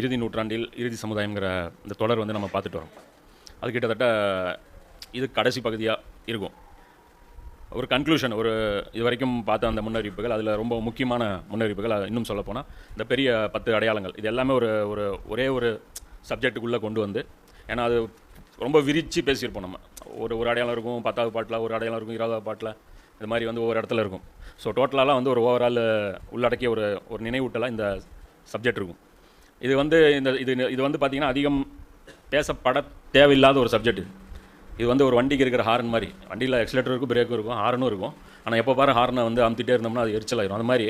இறுதி நூற்றாண்டில் இறுதி சமுதாயங்கிற இந்த தொடர் வந்து நம்ம பார்த்துட்டு வரோம். அது கிட்டத்தட்ட இது கடைசி பகுதியாக இருக்கும். ஒரு கன்க்ளூஷன் ஒரு இது வரைக்கும் பார்த்த அந்த முன்னறிவிப்புகள் அதில் ரொம்ப முக்கியமான முன்னறிவிப்புகள் அது இன்னும் சொல்லப்போனால் இந்த பெரிய பத்து அடையாளங்கள் இது எல்லாமே ஒரு ஒரு ஒரே ஒரு சப்ஜெக்ட்டுக்குள்ளே கொண்டு வந்து ஏன்னா அது ரொம்ப விரித்து பேசியிருப்போம் நம்ம. ஒரு ஒரு அடையாளம் இருக்கும் பத்தாவது பாட்டில் ஒரு அடையாளம் இருக்கும் இருபதாவது பாட்டில் இது மாதிரி வந்து ஒவ்வொரு இடத்துல இருக்கும். ஸோ டோட்டலாலாம் வந்து ஒரு ஓவரால் உள்ளடக்கிய ஒரு ஒரு நினைவூட்டலாக இந்த சப்ஜெக்ட் இருக்கும். இது வந்து இந்த இது இது வந்து பார்த்திங்கன்னா அதிகம் பேசப்பட தேவையில்லாத ஒரு சப்ஜெக்ட் இது. வந்து ஒரு வண்டிக்கு இருக்கிற ஹார்ன் மாதிரி. வண்டியில் எக்ஸலேட்டர் இருக்கும் பிரேக்கும் இருக்கும் ஹார்னும் இருக்கும். ஆனால் எப்போ பாரு ஹார்னை வந்து அமுத்திட்டே இருந்தோம்னா அது எரிச்சலாயிரும் அந்த மாதிரி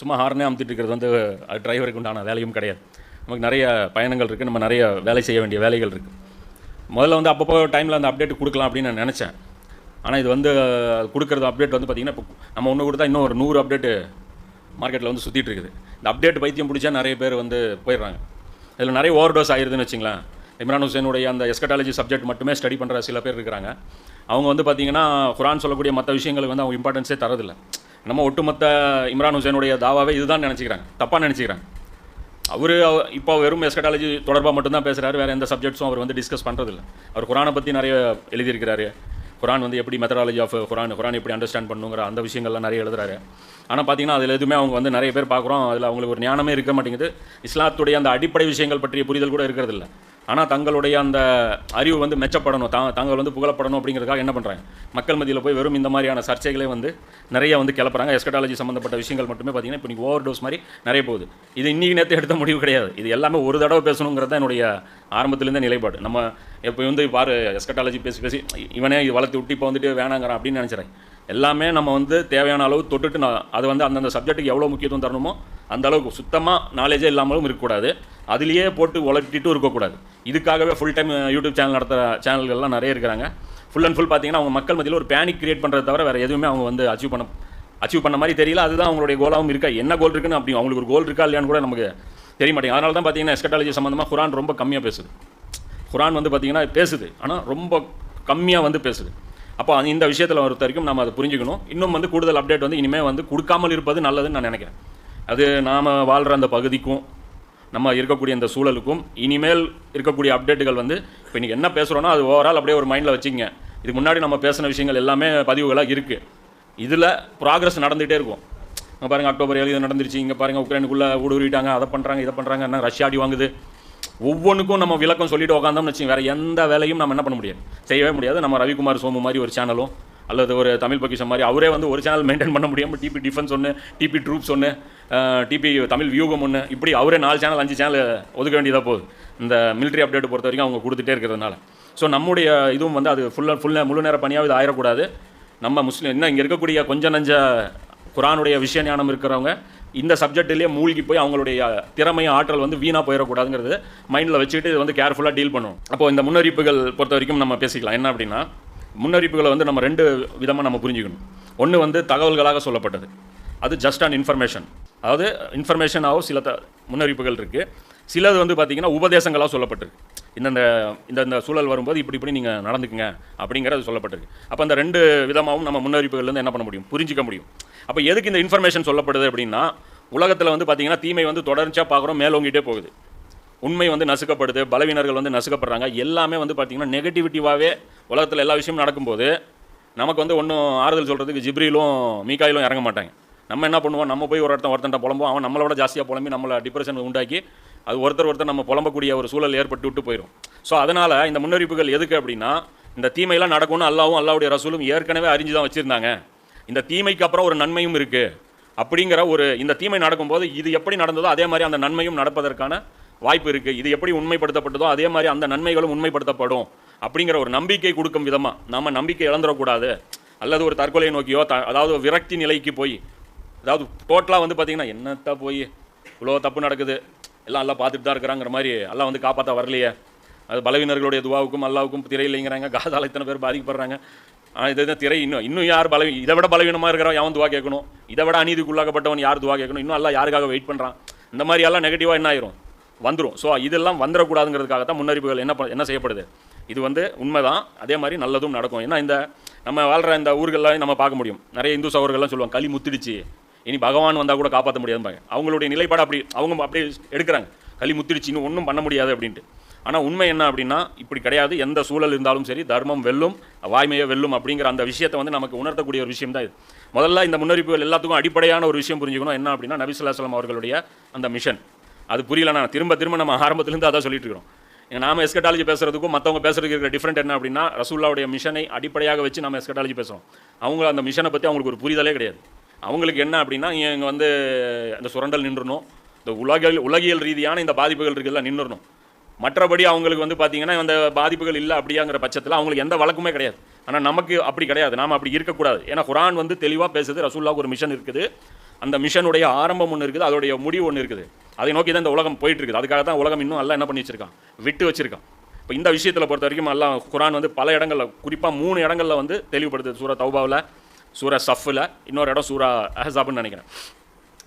சும்மா ஹார்னே அமுத்திட்டு இருக்கிறது வந்து அது டிரைவருக்கு உண்டான வேலையும் கிடையாது. நமக்கு நிறைய பயணங்கள் இருக்குது நம்ம நிறைய வேலை செய்ய வேண்டிய வேலைகள் இருக்குது முதல்ல வந்து அப்பப்போ டைமில் அந்த அப்டேட் கொடுக்கலாம் அப்படின்னு நான் நினச்சேன். ஆனால் இது வந்து கொடுக்குறது அப்டேட் வந்து பார்த்திங்கன்னா இப்போ நம்ம ஒன்று கொடுத்தா இன்னும் ஒரு நூறு அப்டேட்டு மார்க்கெட்டில் வந்து சுற்றிட்டு இருக்குது. இந்த அப்டேட் பைத்தியம் பிடிச்சா நிறைய பேர் வந்து போயிடுறாங்க. இதில் நிறைய ஓவர் டோஸ் ஆயிருதுன்னு வச்சுங்களேன். இம்ரான் ஹுசேனுடைய அந்த எஸ்கட்டாலஜி சப்ஜெக்ட் மட்டுமே ஸ்டடி பண்ணுற சில பேர் இருக்கிறாங்க. அவங்க வந்து பார்த்தீங்கன்னா குரான் சொல்லக்கூடிய மற்ற விஷயங்களுக்கு வந்து அவங்க இம்பார்ட்டன்ஸே தரதில்லை. நம்ம ஒட்டுமொத்த இம்ரான் ஹுசேனுடைய தாவாவே இதுதான் நினச்சிக்கிறாங்க. தப்பாக நினச்சிக்கிறாங்க. அவர் இப்போ வெறும் எஸ்கட்டாலஜி தொடர்பாக மட்டும்தான் பேசுகிறாரு வேறு எந்த சப்ஜெக்ட்ஸும் அவர் வந்து டிஸ்கஸ் பண்ணுறதில்ல அவர் குரானை பற்றி நிறைய எழுதியிருக்கிறாரு. குரான் வந்து எப்படி மெத்தடாலஜி ஆஃப் குரான் குரான் எப்படி அண்டர்ஸ்டாண்ட் பண்ணுங்கிற அந்த விஷயங்கள்லாம் நிறைய எழுதுறாரு. ஆனால் பார்த்தீங்கன்னா அதில் எதுவுமே அவங்க வந்து நிறைய பேர் பார்க்குறோம் அதில் அவங்களுக்கு ஒரு ஞானமே இருக்க மாட்டேங்குது. இஸ்லாத்துடைய அந்த அடிப்படை விஷயங்கள் பற்றிய புரிதல் கூட இருக்கிறதில்ல. ஆனால் தங்களுடைய அந்த அறிவு வந்து மெச்சப்படணும். தா தாங்கள் வந்து புகழப்படணும் அப்படிங்கிறதுக்காக என்ன பண்ணுறாங்க மக்கள் மத்தியில் போய் வெறும் இந்த மாதிரியான சர்ச்சைகளே வந்து நிறைய வந்து கிளப்புறாங்க. எஸ்கட்டாலஜி சம்மந்தப்பட்ட விஷயங்கள் மட்டுமே பார்த்தீங்கன்னா இப்போ நீங்கள் ஓவர் டோஸ் மாதிரி நிறைய போகுது. இது இன்றைக்கி நேற்று எடுத்த முடிவு கிடையாது. இது எல்லாமே ஒரு தடவை பேசணுங்கிறது தான் என்னுடைய ஆரம்பத்துலேருந்தே நிலைப்பாடு. நம்ம இப்போ வந்து பாரு எஸ்கட்டாலஜி பேசி பேசி இவனே இது வளர்த்து விட்டு இப்போ வந்துட்டு வேணாங்கிறான் அப்படின்னு நினச்சிறேன். எல்லாமே நம்ம வந்து தேவையான அளவு தொட்டுட்டு நான் அது வந்து அந்தந்த சப்ஜெக்ட்டுக்கு எவ்வளோ முக்கியத்துவம் தரணுமோ அந்த அளவுக்கு சுத்தமாக நாலேஜே இல்லாமலும் இருக்கக்கூடாது. அதுலேயே போட்டு உலட்டிட்டும் இருக்கக்கூடாது. இதுக்காகவே ஃபுல் டைம் யூடியூப் சேனல் நடத்துகிற சேனல்கள்லாம் நிறைய இருக்கிறாங்க. ஃபுல் அண்ட் ஃபுல் பார்த்தீங்கன்னா அவங்க மக்கள் மத்தியில் ஒரு பேனிக் கிரியேட் பண்ணுறத தவிர வேறு எதுவுமே அவங்க வந்து அச்சீவ் பண்ண அச்சீவ் பண்ண மாதிரி தெரியல. அதுதான் அவங்களுடைய கோலாகவும் இருக்கா? என்ன கோல் இருக்குன்னு அப்படி அவங்களுக்கு ஒரு கோல் இருக்கா இல்லையான்னு கூட நமக்கு தெரிய மாட்டேங்குது. அதனால தான் பார்த்தீங்கன்னா எஸ்கட்டாலஜி சம்மந்தமாக குரான் ரொம்ப கம்மியாக பேசுது. குரான் வந்து பார்த்திங்கன்னா பேசுது. ஆனால் ரொம்ப கம்மியாக வந்து பேசுது. அப்போ இந்த விஷயத்தில் பொறுத்த வரைக்கும் நம்ம அதை புரிஞ்சுக்கணும். இன்னும் வந்து கூடுதல் அப்டேட் வந்து இனிமேல் வந்து கொடுக்காமல் இருப்பது நல்லதுன்னு நான் நினைக்கிறேன். அது நாம் வாழ்கிற அந்த பகுதிக்கும் நம்ம இருக்கக்கூடிய இந்த சூழலுக்கும் இனிமேல் இருக்கக்கூடிய அப்டேட்டுகள் வந்து இப்போ இன்றைக்கி என்ன பேசுகிறோன்னா அது ஓவரால் அப்படியே ஒரு மைண்டில் வச்சுக்கங்க. இதுக்கு முன்னாடி நம்ம பேசின விஷயங்கள் எல்லாமே பதிவுகளாக இருக்குது இதில் ப்ராக்ரஸ் நடந்துகிட்டே இருக்கும். இங்கே பாருங்கள் அக்டோபர் ஏழு இது நடந்துருச்சு. இங்கே பாருங்கள் உக்ரைனுக்குள்ளே ஊடுருவிட்டாங்க அதை பண்ணுறாங்க இதை பண்ணுறாங்க என்ன ரஷ்யா அடி வாங்குது. ஒவ்வொன்றுக்கும் நம்ம விளக்கம் சொல்லிட்டு உட்காந்தோம்னு வச்சுங்க வேறு எந்த வேலையும் நம்ம என்ன பண்ண முடியாது. செய்யவே முடியாது. நம்ம ரவிக்குமார் சோமு மாதிரி ஒரு சேனலும் அல்லது ஒரு தமிழ் பொக்கிஷம் மாதிரி அவரே வந்து ஒரு சேனல் மெயின்டைன் பண்ண முடியாமல் டிபி டிஃபென்ஸ் ஒன்று டிபி ட்ரூப்ஸ் ஒன்று டிபி தமிழ் வியூகம் ஒன்று இப்படி அவரே நாலு சேனல் அஞ்சு சேனல் ஒதுக்க வேண்டியதாக போகுது. இந்த மிலிட்ரி அப்டேட் பொறுத்த வரைக்கும் அவங்க கொடுத்துட்டே இருக்கிறதுனால. ஸோ நம்முடைய இதுவும் வந்து அது ஃபுல்லாக ஃபுல்லாக முழு நேர பணியாக இது ஆயிடக்கூடாது. நம்ம முஸ்லீம் இன்னும் இங்கே இருக்கக்கூடிய கொஞ்ச நஞ்ச குரானுடைய விஷய ஞானம் இருக்கிறவங்க இந்த சப்ஜெக்ட்லேயே மூழ்கி போய் அவங்களுடைய திறமையும் ஆற்றல் வந்து வீணாக போயிடக்கூடாதுங்கிறது மைண்டில் வச்சுக்கிட்டு இது வந்து கேர்ஃபுல்லாக டீல் பண்ணுவோம் அப்போ இந்த முன்னறிவிப்புகள் பொறுத்த வரைக்கும் நம்ம பேசிக்கலாம். என்ன அப்படின்னா முன்னறிவிப்புகளை வந்து நம்ம ரெண்டு விதமாக நம்ம புரிஞ்சுக்கணும். ஒன்று வந்து தகவல்களாக சொல்லப்பட்டது. அது ஜஸ்ட் அண்ட் இன்ஃபர்மேஷன் அதாவது இன்ஃபர்மேஷனாகவும் சில த முன்னறிவிப்புகள் இருக்குது சிலது வந்து பார்த்திங்கன்னா உபதேசங்களாக சொல்லப்பட்டிருக்கு. இந்தந்த இந்த இந்த சூழல் வரும்போது இப்படி இப்படி நீங்கள் நடந்துக்குங்க அப்படிங்கிறது சொல்லப்பட்டிருக்கு. அப்போ அந்த ரெண்டு விதமாகவும் நம்ம முன்னறிவிப்புகள்லேருந்து என்ன பண்ண முடியும்? புரிஞ்சிக்க முடியும். அப்போ எதுக்கு இந்த இன்ஃபர்மேஷன் சொல்லப்படுது அப்படின்னா உலகத்தில் வந்து பார்த்திங்கன்னா தீமை வந்து தொடர்ச்சியாக பார்க்குறோம் மேலோங்கிட்டே போகுது. உண்மை வந்து நசுக்கப்படுது பலவீனர்கள் வந்து நசுக்கப்படுறாங்க. எல்லாமே வந்து பார்த்திங்கன்னா நெகட்டிவிட்டிவாகவே உலகத்தில் எல்லா விஷயமும் நடக்கும்போது நமக்கு வந்து ஒன்றும் ஆறுதல் சொல்கிறதுக்கு ஜிப்ரிலும் மீக்காயிலும் இறங்க மாட்டாங்க. நம்ம என்ன பண்ணுவோம்? நம்ம போய் ஒரு இடத்த ஒருத்தன்ட்ட புலம்போம் அவன் நம்மளோட ஜாஸ்தியாக புலம்பி நம்மளை டிப்ரெஷன் உண்டாக்கி அது ஒருத்தர் ஒருத்தர் நம்ம புலம்பக்கூடிய ஒரு சூழல் ஏற்பட்டு விட்டு போயிடும் ஸோ அதனால் இந்த முன்னறிவிப்புகள் எதுக்கு அப்படின்னா இந்த தீமையெல்லாம் நடக்கும்னு அல்லாவும் அல்லாவுடைய ரசூலும் ஏற்கனவே அறிஞ்சு தான் வச்சுருந்தாங்க. இந்த தீமைக்கு அப்புறம் ஒரு நன்மையும் இருக்குது அப்படிங்கிற ஒரு இந்த தீமை நடக்கும்போது இது எப்படி நடந்ததோ அதே மாதிரி அந்த நன்மையும் நடப்பதற்கான வாய்ப்பு இருக்குது இது எப்படி உண்மைப்படுத்தப்பட்டதோ அதே மாதிரி அந்த நன்மைகளும் உண்மைப்படுத்தப்படும் அப்படிங்கிற ஒரு நம்பிக்கை கொடுக்கும் விதமாக நம்ம நம்பிக்கை இழந்துடக்கூடாது. அல்லது ஒரு தற்கொலை நோக்கியோ த அதாவது விரக்தி நிலைக்கு போய் அதாவது டோட்டலாக வந்து பார்த்திங்கன்னா என்னத்த போய் இவ்வளோ தப்பு நடக்குது எல்லாம் எல்லாம் பார்த்துட்டு தான் இருக்கிறாங்கிற மாதிரி எல்லாம் வந்து காப்பாற்ற வரலையே. அது பலவீனர்களுடைய துவாவுக்கும் அல்லாவுக்கும் திரையில்லைங்கிறாங்க காதால் இத்தனை பேர் பாதிக்கப்படுறாங்க. ஆனால் இது திரை? இன்னும் இன்னும் யார் பலவி இதை விட பலவீனமாக இருக்கிறவன் எவன் துவா கேட்கணும். இதை விட அநீதிக்குள்ளாக்கப்பட்டவன் யார் துவா கேட்கணும்? இன்னும் எல்லாம் யாருக்காக வெயிட் பண்ணுறான் இந்த மாதிரி எல்லாம் நெகட்டிவாக என்ன ஆயிரும்? வந்துடும் ஸோ இதெல்லாம் வந்துடக்கூடாதுங்கிறதுக்காக தான் முன்னறிவுகள் என்ன என்ன செய்யப்படுது? இது வந்து உண்மைதான். அதே மாதிரி நல்லதும் நடக்கும். ஏன்னா இந்த நம்ம வாழ்கிற இந்த ஊர்கள்லாம் நம்ம பார்க்க முடியும். நிறைய இந்து சகோதரர்கள்லாம் சொல்லுவாங்க களி முத்திடுச்சு. இனி பகவான் வந்தால் கூட காப்பாற்ற முடியாதும்பாங்க அவங்களுடைய நிலைப்பாடு அப்படி அவங்க அப்படி எடுக்கிறாங்க. களி முத்திடுச்சு. இன்னும் ஒன்றும் பண்ண முடியாது அப்படின்ட்டு. ஆனால் உண்மை என்ன அப்படின்னா இப்படி கிடையாது. எந்த சூழல் இருந்தாலும் சரி தர்மம் வெல்லும் வாய்மையை வெல்லும் அப்படிங்கிற அந்த விஷயத்தை வந்து நமக்கு உணர்த்தக்கூடிய ஒரு விஷயம் தான் இது. முதல்ல இந்த முன்னறிப்புகள் எல்லாத்துக்கும் அடிப்படையான ஒரு விஷயம் புரிஞ்சுக்கணும். என்ன அப்படின்னா நபிசுல்லாஸ்லாம் அவர்களுடைய அந்த மிஷன். அது புரியலண்ணா. திரும்ப திரும்ப நம்ம ஆரம்பத்திலேருந்து அதான் சொல்லிட்டு இருக்கிறோம் நாம எஸ்கட்டாலஜி பேசுறதுக்கும் மற்றவங்க பேசுறதுக்கு இருக்கிற டிஃப்ரெண்ட் என்ன அப்படின்னா ரசூல்லாவுடைய மிஷனை அடிப்படையாக வச்சு நம்ம எஸ்கட்டாலஜி பேசுகிறோம் அவங்க அந்த மிஷனை பற்றி அவங்களுக்கு ஒரு புரிதலே கிடையாது. அவங்களுக்கு என்ன அப்படின்னா இங்கே வந்து அந்த சுரண்டல் நின்றுணும். இந்த உலகியல் உலகியல் ரீதியான இந்த பாதிப்புகள் இருக்குல்ல நின்றுணும். மற்றபடி அவங்களுக்கு வந்து பார்த்தீங்கன்னா அந்த பாதிப்புகள் இல்லை அப்படிங்கிற பட்சத்தில் அவங்களுக்கு எந்த வழக்குமே கிடையாது. ஆனால் நமக்கு அப்படி கிடையாது. நாம் அப்படி இருக்கக்கூடாது. ஏன்னா குரான் வந்து தெளிவாக பேசுது ரசூல்லாவுக்கு ஒரு மிஷன் இருக்குது. அந்த மிஷனுடைய ஆரம்பம் ஒன்று இருக்குது அதோடைய முடிவு ஒன்று இருக்குது. அதை நோக்கி தான் இந்த உலகம் போயிட்டு இருக்குது அதுக்காக தான் உலகம் இன்னும் எல்லாம் என்ன பண்ணி வச்சிருக்கான்? விட்டு வச்சிருக்கான். இப்போ இந்த விஷயத்தில் பொறுத்த வரைக்கும் எல்லாம் குரான் வந்து பல இடங்களில் குறிப்பாக மூணு இடங்களில் வந்து தெளிவுபடுத்துது. சூரா தௌபாவில் சூரா சஃப்பில் இன்னொரு இடம் சூரா அஹசாப்னு நினைக்கிறேன்.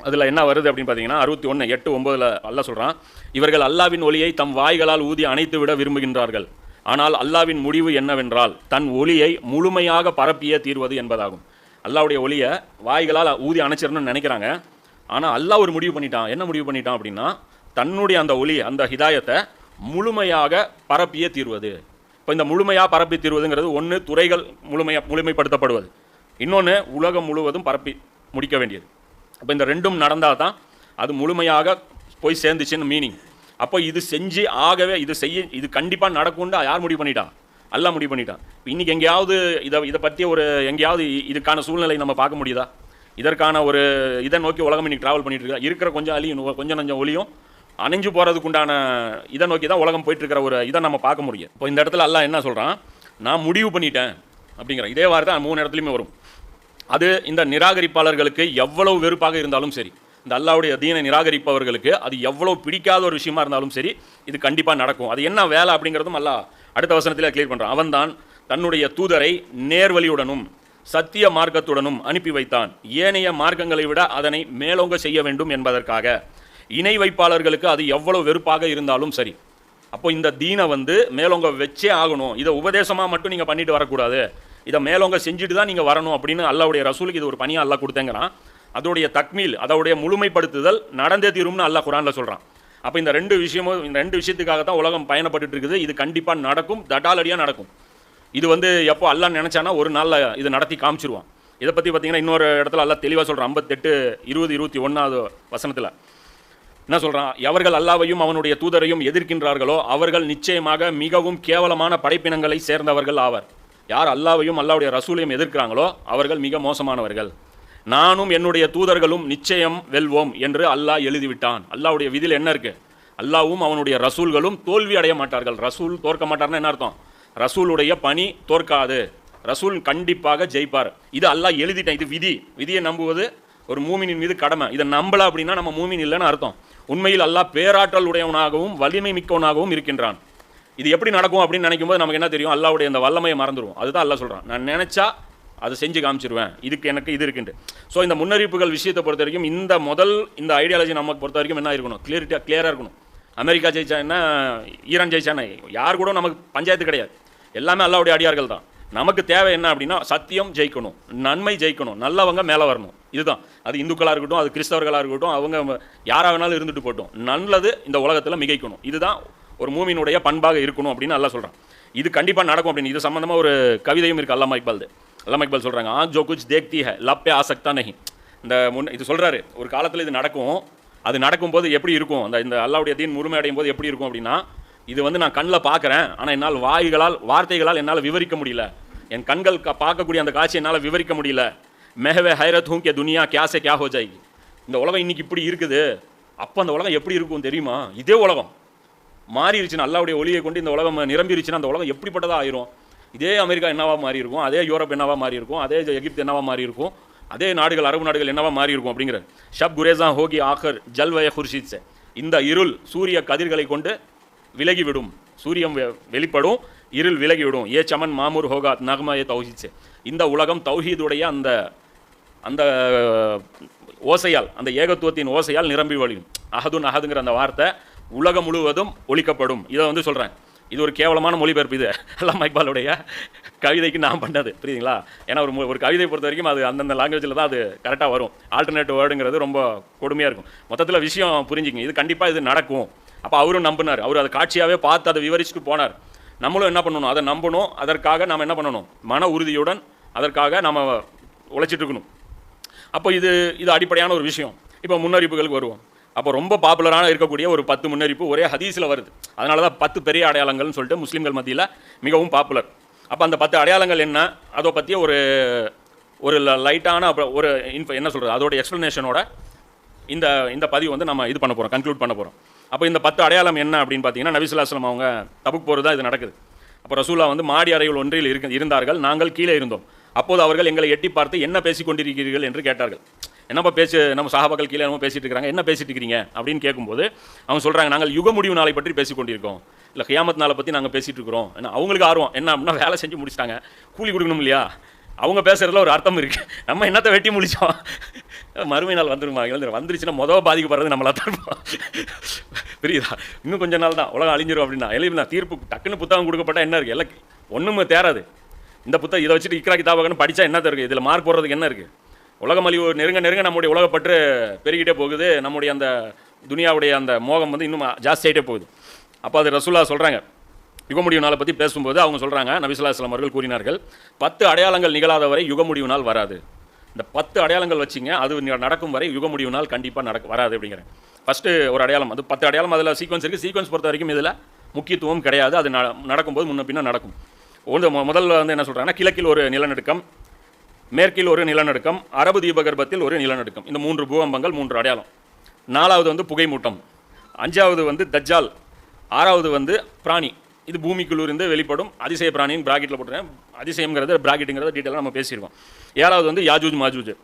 அதில் என்ன வருது அப்படின்னு பார்த்தீங்கன்னா அறுபத்தி ஒன்று எட்டு ஒம்பதில் அல்ல சொல்கிறான் இவர்கள் அல்லாவின் ஒளியை தம் வாய்களால் ஊதி அணைத்து விட விரும்புகின்றார்கள். ஆனால் அல்லாவின் முடிவு என்னவென்றால் தன் ஒளியை முழுமையாக பரப்பியே தீர்வது என்பதாகும். அல்லாவுடைய ஒளியை வாய்களால் ஊதி அணைச்சிடணும்னு நினைக்கிறாங்க. ஆனால் அல்லாஹ் ஒரு முடிவு பண்ணிட்டான். என்ன முடிவு பண்ணிட்டான் அப்படின்னா தன்னுடைய அந்த ஒளி அந்த ஹிதாயத்தை முழுமையாக பரப்பியே தீர்வது. இப்போ இந்த முழுமையாக பரப்பி தீர்வதுங்கிறது ஒன்று துறைகள் முழுமையாக முழுமைப்படுத்தப்படுவது. இன்னொன்று உலகம் முழுவதும் பரப்பி முடிக்க வேண்டியது. அப்போ இந்த ரெண்டும் நடந்தால் தான் அது முழுமையாக போய் சேர்ந்துச்சுன்னு மீனிங் அப்போ இது செஞ்சு ஆகவே இது செய்ய இது கண்டிப்பாக நடக்கும்னு யார் முடிவு பண்ணிட்டா? எல்லாம் முடிவு பண்ணிட்டான். இப்போ இன்றைக்கி எங்கேயாவது இதை இதை பற்றி ஒரு எங்கேயாவது இதுக்கான சூழ்நிலை நம்ம பார்க்க முடியுதா? இதற்கான ஒரு இதை நோக்கி உலகம் இன்றைக்கி ட்ராவல் பண்ணிட்டு இருக்கா? இருக்கிற கொஞ்சம் அழியும் கொஞ்சம் நஞ்சம் ஒளியும் அணைஞ்சு போகிறதுக்குண்டான இதை நோக்கி தான் உலகம் போயிட்டு இருக்கிற ஒரு இதை நம்ம பார்க்க முடியும். இப்போ இந்த இடத்துல எல்லாம் என்ன சொல்கிறான் நான் முடிவு பண்ணிட்டேன் அப்படிங்கிற இதே வார்த்தை மூணு இடத்துலையுமே வரும். அது இந்த நிராகரிப்பாளர்களுக்கு எவ்வளவு வெறுப்பாக இருந்தாலும் சரி. இந்த அல்லாவுடைய தீனை நிராகரிப்பவர்களுக்கு அது எவ்வளோ பிடிக்காத ஒரு விஷயமா இருந்தாலும் சரி இது கண்டிப்பாக நடக்கும். அது என்ன வேலை அப்படிங்கிறதும் அல்லா அடுத்த வசனத்தில் கிளியர் பண்ணுறான் அவன்தான் தன்னுடைய தூதரை நேர்வழியுடனும் சத்திய மார்க்கத்துடனும் அனுப்பி வைத்தான். ஏனைய மார்க்கங்களை விட அதனை மேலோங்க செய்ய வேண்டும் என்பதற்காக. இணை வைப்பாளர்களுக்கு அது எவ்வளோ வெறுப்பாக இருந்தாலும் சரி. அப்போ இந்த தீனை வந்து மேலோங்க வச்சே ஆகணும். இதை உபதேசமாக மட்டும் நீங்கள் பண்ணிட்டு வரக்கூடாது. இதை மேலோங்க செஞ்சுட்டு தான் நீங்கள் வரணும் அப்படின்னு அல்லாவுடைய ரசூலுக்கு இது ஒரு பணியாக அல்லா கொடுத்தேங்கிறான். அதோடைய தக்மீல் அதோடைய முழுமைப்படுத்துதல் நடந்தே தீரும்னு அல்லாஹ் குரானில் சொல்கிறான் அப்போ இந்த ரெண்டு விஷயமும் இந்த ரெண்டு விஷயத்துக்காக தான் உலகம் பயணப்பட்டு இருக்குது. இது கண்டிப்பாக நடக்கும் தட்டாலடியாக நடக்கும். இது வந்து எப்போ அல்லாஹ் நினச்சானா ஒரு நாளில் இது நடத்தி காமிச்சிருவான். இதை பற்றி பார்த்தீங்கன்னா இன்னொரு இடத்துல அல்லாஹ் தெளிவாக சொல்கிறான் ஐம்பத்தெட்டு இருபது இருபத்தி ஒன்றாவது வசனத்தில். என்ன சொல்கிறான் எவர்கள் அல்லாவையும் அவனுடைய தூதரையும் எதிர்க்கின்றார்களோ அவர்கள் நிச்சயமாக மிகவும் கேவலமான படைப்பினங்களை சேர்ந்தவர்கள் ஆவர். யார் அல்லாவையும் அல்லாவுடைய ரசூலையும் எதிர்க்கிறாங்களோ அவர்கள் மிக மோசமானவர்கள். நானும் என்னுடைய தூதர்களும் நிச்சயம் வெல்வோம் என்று அல்லாஹ் எழுதிவிட்டான். அல்லாஹ்வுடைய விதியில் என்ன இருக்கு? அல்லாவும் அவனுடைய ரசூல்களும் தோல்வி அடைய மாட்டார்கள். ரசூல் தோற்க மாட்டார்னா என்ன அர்த்தம்? ரசூலுடைய பணி தோற்காது. ரசூல் கண்டிப்பாக ஜெயிப்பார். இது அல்லாஹ் எழுதிட்டான். இது விதி. விதியை நம்புவது ஒரு மூமினின் மீது கடமை. இதை நம்பலை அப்படின்னா நம்ம மூமின் இல்லைன்னு அர்த்தம். உண்மையில் அல்லாஹ் பேராற்றல் உடையவனாகவும் வலிமை மிக்கவனாகவும் இருக்கின்றான். இது எப்படி நடக்கும் அப்படின்னு நினைக்கும் போது நமக்கு என்ன தெரியும்? அல்லாவுடைய அந்த வல்லமையை மறந்துடும் அதுதான் அல்லாஹ் சொல்கிறான் நான் நினச்சா அதை செஞ்சு காமிச்சிருவேன். இதுக்கு எனக்கு இது இருக்குன்ட்டு. ஸோ இந்த முன்னறிவிப்புகள் விஷயத்தை பொறுத்த வரைக்கும் இந்த முதல் இந்த ஐடியாலஜி நமக்கு பொறுத்த வரைக்கும் என்ன இருக்கணும்? கிளியரிட்டியாக கிளியராக இருக்கணும். அமெரிக்கா ஜெயிச்சா என்ன? ஈரான் ஜெயிச்சா என்ன? யார் கூட நமக்கு பஞ்சாயத்து கிடையாது. எல்லாமே அல்லாவுடைய அடியார்கள் தான். நமக்கு தேவை என்ன அப்படின்னா சத்தியம் ஜெயிக்கணும். நன்மை ஜெயிக்கணும். நல்லவங்க மேலே வரணும். இதுதான். அது இந்துக்களாக இருக்கட்டும் அது கிறிஸ்தவர்களாக இருக்கட்டும் அவங்க யாராக வேணாலும் இருந்துட்டு போட்டோம். நல்லது இந்த உலகத்தில் மிகைக்கணும். இதுதான் ஒரு மூமியினுடைய பண்பாக இருக்கணும் அப்படின்னு நல்லா சொல்கிறான் இது கண்டிப்பாக நடக்கும் அப்படின்னு. இது சம்மந்தமாக ஒரு கவிதையும் இருக்குது அல்லாமா இக்பால்து அல்லாம இக்பால் சொல்கிறாங்க ஆ ஜோ குச் தேக்தி ஹை லப்பே ஆசக்தா நஹி. இந்த முன் இது சொல்கிறாரு ஒரு காலத்தில் இது நடக்கும் அது நடக்கும்போது எப்படி இருக்கும்? அந்த இந்த அல்லாவுடைய தீன் முழுமை அடையும் போது எப்படி இருக்கும் அப்படின்னா இது வந்து நான் கண்ணில் பார்க்குறேன் ஆனால் என்னால் வாய்களால் வார்த்தைகளால் என்னால் விவரிக்க முடியல. என் கண்கள் க- பார்க்கக்கூடிய அந்த காட்சி என்னால் விவரிக்க முடியல. மெஹவே ஹைரத் ஹூம் கே துனியா கேசே கே ஹோ ஜாயி இந்த உலகம் இன்னைக்கு இப்படி இருக்குது. அப்போ அந்த உலகம் எப்படி இருக்கும் தெரியுமா? இதே உலகம். மாறிடுச்சுன்னா அல்லாவுடைய ஒளியை கொண்டு இந்த உலகம் நிரம்பிருச்சுன்னா அந்த உலகம் எப்படிப்பட்டதாக ஆயிரும்? இதே அமெரிக்கா என்னவாக மாறி இருக்கும் அதே யூரோப் என்னவாக மாறி இருக்கும் அதே எகிப்து என்னவாக மாறி இருக்கும் அதே நாடுகள் அரபு நாடுகள் என்னவா மாறி இருக்கும் அப்படிங்கிற ஷப் குரேசா ஹோகி ஆகர் ஜல்வய ஹுர்ஷித் இந்த இருள் சூரிய கதிர்களை கொண்டு விலகிவிடும். சூரியன் வெ- வெளிப்படும் இருள் விலகிவிடும். ஏ சமன் மாமூர் ஹோகாத் நகமா ஏ இந்த உலகம் தௌஹீதுடைய அந்த அந்த ஓசையால் அந்த ஏகத்துவத்தின் ஓசையால் நிரம்பி வழியும். அஹதுன் அஹதுங்கிற அந்த வார்த்தை உலகம் முழுவதும் ஒழிக்கப்படும். இதை வந்து சொல்கிறேன் இது ஒரு கேவலமான மொழிபெயர்ப்பு இது. அல்லாம இக்பாலுடைய கவிதைக்கு நான் பண்ணது புரியுதுங்களா? ஏன்னா ஒரு ஒரு கவிதை பொறுத்த வரைக்கும் அது அந்தந்த லாங்குவேஜில் தான் அது கரெக்டாக வரும். ஆல்டர்னேட் வேர்டுங்கிறது ரொம்ப கொடுமையாக இருக்கும். மொத்தத்தில் விஷயம் புரிஞ்சுங்க இது கண்டிப்பாக இது நடக்கும். அப்போ அவரும் நம்பினார். அவர் அதை காட்சியாகவே பார்த்து அதை விவரிச்சுட்டு போனார். நம்மளும் என்ன பண்ணணும்? அதை நம்பணும். அதற்காக நாம் என்ன பண்ணணும்? மன உறுதியுடன் அதற்காக நம்ம உழைச்சிட்டு இருக்கணும். அப்போ இது இது அடிப்படையான ஒரு விஷயம். இப்போ முன்னறிப்புகளுக்கு வருவோம். அப்போ ரொம்ப பாப்புலரான இருக்கக்கூடிய ஒரு பத்து முன்னறிப்பு ஒரே ஹதீஸில் வருது. அதனால தான் பத்து பெரிய அடையாளங்கள்னு சொல்லிட்டு முஸ்லீம்கள் மத்தியில் மிகவும் பாப்புலர் அப்போ அந்த பத்து அடையாளங்கள் என்ன? அதை பற்றிய ஒரு ஒரு லைட்டான அப்புறம் ஒரு இன்ஃப என்ன சொல்கிறது அதோட எக்ஸ்ப்ளனேஷனோட இந்த இந்த பதிவு வந்து நம்ம இது பண்ண போகிறோம் கன்க்ளூட் பண்ண போகிறோம் அப்போ இந்த பத்து அடையாளம் என்ன அப்படின்னு பார்த்தீங்கன்னா நபிசுல்லாஸ்லம் அவங்க தபுக்கு போகிறது தான் இது நடக்குது. அப்போ ரசூலா வந்து மாடி அறைகள் ஒன்றில் இருக்க இருந்தார்கள். நாங்கள் கீழே இருந்தோம். அப்போது அவர்கள் எங்களை எட்டி பார்த்து என்ன பேசிக் கொண்டிருக்கிறீர்கள் என்று கேட்டார்கள். என்னப்பா பேசி நம்ம சகாபாக்கள் கீழே நம்ம பேசிட்டு இருக்காங்க என்ன பேசிட்டு இருக்கிறீங்க அப்படின்னு கேட்கும்போது அவங்க சொல்கிறாங்க நாங்கள் யுக முடிவு நாளை பற்றி பேசிக்கொண்டிருக்கோம் இல்லை கியாமத் நாளை பற்றி நாங்கள் பேசிட்டு இருக்கிறோம். ஏன்னா அவங்களுக்கு ஆர்வம். என்ன அப்படின்னா வேலை செஞ்சு முடிச்சிட்டாங்க. கூலி கொடுக்கணும் இல்லையா? அவங்க பேசுறதுல ஒரு அர்த்தம் இருக்கு. நம்ம என்னத்தை வெட்டி முடிச்சோம்? மறுமை நாள் வந்துருமா? வந்துருச்சுன்னா மொதல் பாதிக்கப்படுறது நம்மளா தான் புரியுதா? இன்னும் கொஞ்ச நாள் தான். உலகம் அழிஞ்சிரும் அப்படின்னா. எழுதினா தீர்ப்பு டக்குன்னு புத்தகம் கொடுக்கப்பட்டால் என்ன இருக்கு? எல்லாம் ஒன்றுமே தேராது. இந்த புத்தகம் இதை வச்சுட்டு இக்ரா கிதாபகன்னு படிச்சா என்ன இருக்குது இதில் மார்க் போடுறதுக்கு என்ன இருக்கு? உலக மலிவு நெருங்க நெருங்க நம்முடைய உலகப்பற்று பெருகிட்டே போகுது. நம்முடைய அந்த துனியாவுடைய அந்த மோகம் வந்து இன்னும் ஜாஸ்தியாகிட்டே போகுது. அப்போ அது ரசுல்லா சொல்கிறாங்க யுக முடிவு நாளை பற்றி பேசும்போது அவங்க சொல்கிறாங்க நபிசுல்லா இஸ்லாம் அவர்கள் கூறினார்கள் பத்து அடையாளங்கள் நிகழாத வரை யுக முடிவு நாள் வராது. இந்த பத்து அடையாளங்கள் வச்சிங்க அது நடக்கும் வரை யுக முடிவு நாள் கண்டிப்பாக நடக்க வராது அப்படிங்கிறேன். ஃபஸ்ட்டு ஒரு அடையாளம் அது பத்து அடையாளம் அதில் சீக்வன்ஸ் இருக்குது சீக்வன்ஸ் பொறுத்த வரைக்கும் இதில் முக்கியத்துவம் கிடையாது. அது ந- நடக்கும்போது முன்ன பின்ன நடக்கும். ஒன்று முதல்ல வந்து என்ன சொல்கிறாங்கன்னா கிழக்கில் ஒரு நிலநடுக்கம் மேற்கில் ஒரு நிலநடுக்கம் அரபு தீபகற்பத்தில் ஒரு நிலநடுக்கம். இந்த மூன்று பூகம்பங்கள் மூன்று அடையாளம். நாலாவது வந்து புகைமூட்டம். அஞ்சாவது வந்து தஜ்ஜால். ஆறாவது வந்து பிராணி. இது பூமிக்குள்ளிருந்து வெளிப்படும். அதிசய பிராணின்னு பிராக்கெட்டில் போட்டுருக்கேன். அதிசயங்கிறது பிராக்கெட்டுங்கிறத டீட்டெயிலாக நம்ம பேசிடுவோம் ஏழாவது வந்து யாஜூஜ் மாஜூஜ்.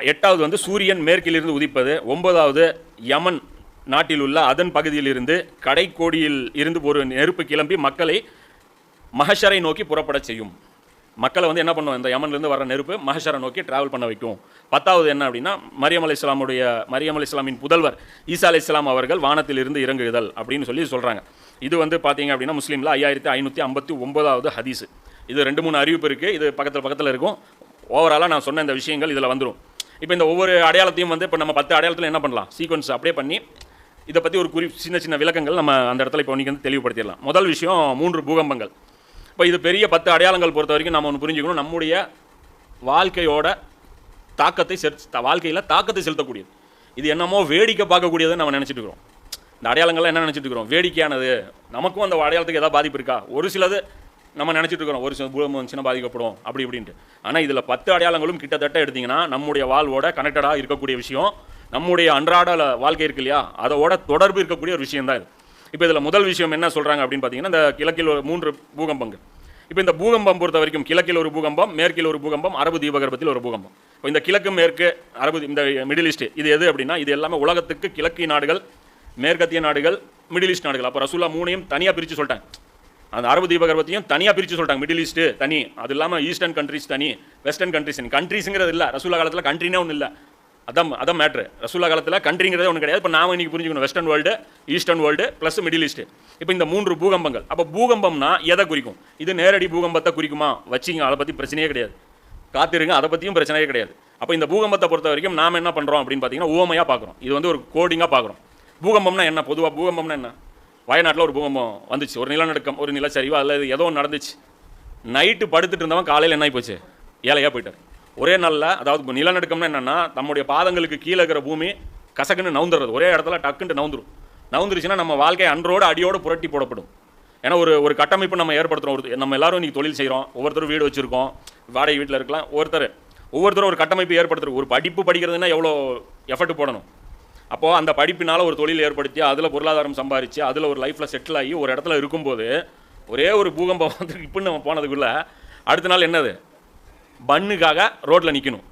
எட்டாவது வந்து சூரியன் மேற்கிலிருந்து உதிப்பது. ஒன்பதாவது யமன் நாட்டில் உள்ள அதன் பகுதியிலிருந்து கடைக்கோடியில் இருந்து ஒரு நெருப்பு கிளம்பி மக்களை மகஷரை நோக்கி புறப்படச் செய்யும். மக்களை வந்து என்ன பண்ணும் இந்த யமன்லேருந்து வர நெருப்பு மகேஷரை நோக்கி டிராவல் பண்ண வைக்கும். பத்தாவது என்ன அப்படின்னா மரியம் அலி இஸ்லாமுடைய மரியம் அலி இஸ்லாமின் புதல்வர் ஈசா அலி இஸ்லாம் அவர்கள் வானத்திலிருந்து இறங்குதல் அப்படின்னு சொல்லி சொல்கிறாங்க இது வந்து பார்த்தீங்க அப்படின்னா முஸ்லீமில் ஐயாயிரத்தி ஐநூற்றி ஐம்பத்தி ஒன்பதாவது ஹதீஸ். இது ரெண்டு மூணு அறிவிப்பு இருக்குது இது பக்கத்தில் பக்கத்தில் இருக்கும். ஓவராலாக நான் சொன்ன இந்த விஷயங்கள் இதில் வந்துடும் இப்போ இந்த ஒவ்வொரு அடையாளத்தையும் வந்து இப்போ நம்ம பத்து அடையாளத்தில் என்ன பண்ணலாம்? சீக்வன்ஸ் அப்படியே பண்ணி இதை பற்றி ஒரு குறி சின்ன சின்ன விளக்கங்கள் நம்ம அந்த இடத்துல இப்போ இன்றைக்கி வந்து தெளிவுபடுத்திடலாம். முதல் விஷயம் மூன்று பூகம்பங்கள். இப்போ இது பெரிய பத்து அடையாளங்கள் பொறுத்த வரைக்கும் நம்ம ஒன்று புரிஞ்சுக்கணும். நம்முடைய வாழ்க்கையோட தாக்கத்தை செல் வாழ்க்கையில் தாக்கத்தை செலுத்தக்கூடியது. இது என்னமோ வேடிக்கை பார்க்கக்கூடியதுன்னு நம்ம நினச்சிட்டு இருக்கிறோம். இந்த அடையாளங்கள்லாம் என்ன நினச்சிட்டு இருக்கிறோம்? வேடிக்கையானது. நமக்கும் அந்த அடையாளத்துக்கு ஏதாவது பாதிப்பு இருக்கா? ஒரு சிலது நம்ம நினச்சிட்டு இருக்கிறோம். ஒரு சில பூமி வந்துச்சுன்னா பாதிக்கப்படும். அப்படி இப்படின்ட்டு. ஆனால் இதில் பத்து அடையாளங்களும் கிட்டத்தட்ட எடுத்திங்கன்னா நம்முடைய வாழ்வோட கனெக்டடாக இருக்கக்கூடிய விஷயம் நம்முடைய அன்றாட வாழ்க்கை இருக்கு இல்லையா? அதோட தொடர்பு இருக்கக்கூடிய ஒரு விஷயம் தான் இது. இப்போ இதில் முதல் விஷயம் என்ன சொல்கிறாங்க அப்படின்னு பார்த்தீங்கன்னா இந்த கிழக்கில் ஒரு மூன்று பூகம்பங்கள். இப்போ இந்த பூகம்பம் பொறுத்த வரைக்கும் கிழக்கில் ஒரு பூகம்பம் மேற்கில் ஒரு பூகம்பம் அரபு தீபகற்பத்தில் ஒரு பூகம்பம். இப்போ இந்த கிழக்கு மேற்கு அரபு இந்த மிடில் ஈஸ்ட் இது எது அப்படின்னா இது எல்லாமே உலகத்துக்கு கிழக்கிய நாடுகள் மேற்கத்திய நாடுகள் மிடில் ஈஸ்ட் நாடுகள். அப்போ ரசூலா மூணையும் தனியாக பிரித்து சொல்லிட்டாங்க. அந்த அரபு தீபகற்பத்தையும் தனியாக பிரித்து சொல்லிட்டாங்க. மிடில் ஈஸ்ட்டு தனி. அது இல்லாமல் ஈஸ்டர்ன் கண்ட்ரிஸ் தனி. வெஸ்டர்ன் கண்ட்ரிஸ் கண்ட்ரிஸுங்கிறது இல்லை. ரசூலா காலத்தில் கண்ட்ரினே ஒன்றும் இல்லை. அதான் அதான் மேட்ரு ரசூலா காலத்தில் கண்ட்ரிங்கிறதே ஒன்று கிடையாது. இப்போ நாம இன்னைக்கு புரிஞ்சுக்கணும் western world eastern world plus middle east இப்போ இந்த மூன்று பூகம்பங்கள். அப்போ பூகம்பம்னா எதை குறிக்கும்? இது நேரடி பூகம்பத்தை குறிக்குமா? வச்சிங்க அதை பற்றி பிரச்சனையே கிடையாது. காத்திருங்க அதை பற்றியும் பிரச்சனையே கிடையாது. அப்போ இந்த பூகம்பத்தை பொறுத்த வரைக்கும் நாம் என்ன பண்ணுறோம் அப்படின்னு பார்த்தீங்கன்னா ஊமையாக பார்க்குறோம் இது வந்து ஒரு கோடிங்காக பார்க்குறோம் பூகம்பம்னா என்ன? பொதுவாக பூகம்பம்னா என்ன? வயநாட்டில் ஒரு பூகம்பம் வந்துச்சு. ஒரு நிலநடுக்கம் ஒரு நிலச்சரிவு அதில் ஏதோ ஒன்று நடந்துச்சு. நைட்டு படுத்துட்டு இருந்தவன் காலையில் என்ன ஆகி போச்சு? ஏழையாக போயிட்டார். ஒரே நாளில் அதாவது நிலநடுக்கம்னா என்னென்னா நம்முடைய பாதங்களுக்கு கீழே இருக்கிற பூமி கசக்குன்னு நவுந்துறது. ஒரே இடத்துல டக்குன்ட்டு நவுந்துடும் நவுந்துருச்சுன்னா நம்ம வாழ்க்கை அன்றோடு அடியோடு புரட்டி போடப்படும். ஏன்னா ஒரு ஒரு கட்டமைப்பு நம்ம ஏற்படுத்துகிறோம் ஒரு நம்ம எல்லாரும் இன்னைக்கு தொழில் செய்கிறோம் ஒவ்வொருத்தரும் வீடு வச்சுருக்கோம். வாடகை வீட்டில் இருக்கலாம். ஒவ்வொருத்தர் ஒவ்வொருத்தரும் ஒரு கட்டமைப்பு ஏற்படுத்துகிற ஒரு படிப்பு படிக்கிறதுனா எவ்வளோ எஃபர்ட் போடணும். அப்போது அந்த படிப்பினால் ஒரு தொழில் ஏற்படுத்தி அதில் பொருளாதாரம் சம்பாரித்து அதில் ஒரு லைஃப்பில் செட்டில் ஆகி ஒரு இடத்துல இருக்கும்போது ஒரே ஒரு பூகம்பம் வந்து இப்படின்னு நம்ம போனதுக்குள்ளே அடுத்த நாள் என்னது? பன்னுக்காக ரோட்டில் நிற்கணும்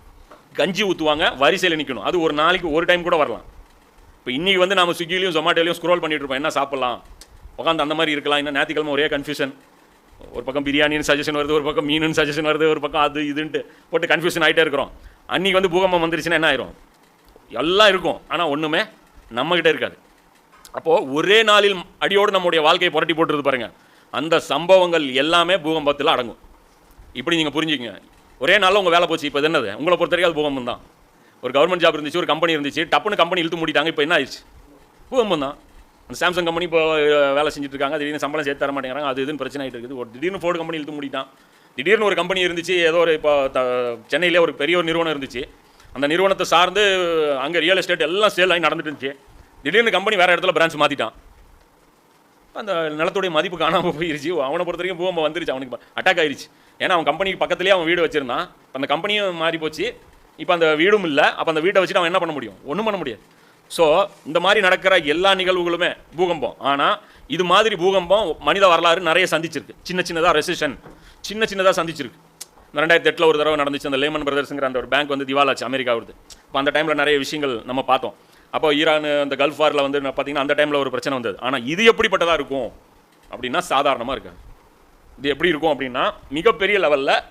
கஞ்சி ஊற்றுவாங்க வரிசையில் நிற்கணும் அது ஒரு நாளைக்கு ஒரு டைம் கூட வரலாம். இப்போ இன்றைக்கி வந்து நம்ம ஸ்விக்கிலையும் ஜொமாட்டோலையும் ஸ்க்ரோல் பண்ணிட்டு இருப்போம். என்ன சாப்பிட்லாம்? உட்காந்து அந்த மாதிரி இருக்கலாம். இன்னும் ஞாயிற்றுக்கிழமை ஒரே கன்ஃபியூஷன் ஒரு பக்கம் பிரியாணின்னு சஜஷன் வருது ஒரு பக்கம் மீனுன்னு சஜஷன் வருது ஒரு பக்கம் அது இதுன்ட்டு போட்டு கன்ஃபியூஷன் ஆகிட்டே இருக்கிறோம். அன்றைக்கி வந்து பூகம்பம் வந்துருச்சுன்னா என்ன ஆயிரும்? எல்லாம் இருக்கும். ஆனால் ஒன்றுமே நம்மக்கிட்ட இருக்காது. அப்போது ஒரே நாளில் அடியோடு நம்முடைய வாழ்க்கையை புரட்டி போட்டுருது பாருங்கள் அந்த சம்பவங்கள் எல்லாமே பூகம்பத்தில் அடங்கும். இப்படி நீங்கள் புரிஞ்சுக்கங்க. ஒரே நாளில் உங்கள் வேலை போச்சு இப்போ என்னது? உங்களை பொறுத்த வரைக்கும் அது பூகம்பம் தான். ஒரு கவர்மெண்ட் ஜாப் இருந்துச்சு ஒரு கம்பெனி இருந்துச்சு டப்புன்னு கம்பெனி இழுத்து மூடிட்டாங்க இப்போ என்ன ஆயிடுச்சு? பூகம்பம் தான். அந்த சாம்சங் கம்பெனி இப்போ வேலை செஞ்சுட்டு இருக்காங்க திடீர்னு சம்பளம் சேர்த்து தர மாட்டேங்கிறாங்க அது இதுன்னு பிரச்சனை ஆகிட்டு இருக்குது. ஒரு திடீர்னு ஃபோர்டு கம்பெனி இழுத்து மூடிட்டான். திடீர்னு ஒரு கம்பெனி இருந்துச்சு ஏதோ ஒரு இப்போ த சென்னையிலே ஒரு பெரிய ஒரு நிறுவனம் இருந்துச்சு. அந்த நிறுவனத்தை சார்ந்து அங்கே ரியல் எஸ்டேட் எல்லாம் சேல் ஆகி நடந்துட்டு இருந்துச்சு. திடீர்னு கம்பெனி வேறு இடத்துல பிரான்ச் மாற்றிட்டான் அந்த நிலத்துடைய மதிப்பு காணாமல் போயிருச்சு. அவனை பொறுத்த வரைக்கும் பூகம்பம் வந்துருச்சு அவனுக்கு அட்டாக் ஆயிடுச்சு ஏன்னா அவன் கம்பெனிக்கு பக்கத்துலேயே அவன் வீடு வச்சிருந்தான். இப்போ அந்த கம்பெனியும் மாறி போச்சு. இப்போ அந்த வீடும் இல்லை. அப்போ அந்த வீட்டை வச்சுட்டு அவன் என்ன பண்ண முடியும்? ஒன்றும் பண்ண முடியாது. ஸோ இந்த மாதிரி நடக்கிற எல்லா நிகழ்வுகளுமே பூகம்பம். ஆனால் இது மாதிரி பூகம்பம் மனித வரலாறு நிறைய சந்திச்சிருக்கு. சின்ன சின்னதாக ரெசிஷன் சின்ன சின்னதாக சந்திச்சிருக்கு. இந்த ரெண்டாயிரத்தி எட்டில் ஒரு தடவை நடந்துச்சு அந்த லேமன் பிரதர்ஸுங்கிற அந்த ஒரு பேங்க் வந்து திவாலாச்சு அமெரிக்கா வருது இப்போ அந்த டைமில் நிறைய விஷயங்கள் நம்ம பார்த்தோம். அப்போ ஈரான் அந்த கல்ஃப் வாரில் வந்து பார்த்தீங்கன்னா அந்த டைமில் ஒரு பிரச்சனை வந்தது. ஆனால் இது எப்படிப்பட்டதாக இருக்கும்? அப்படின்னா சாதாரணமாக இருக்காது. இது எப்படி இருக்கும் அப்படின்னா மிகப்பெரிய லெவலில்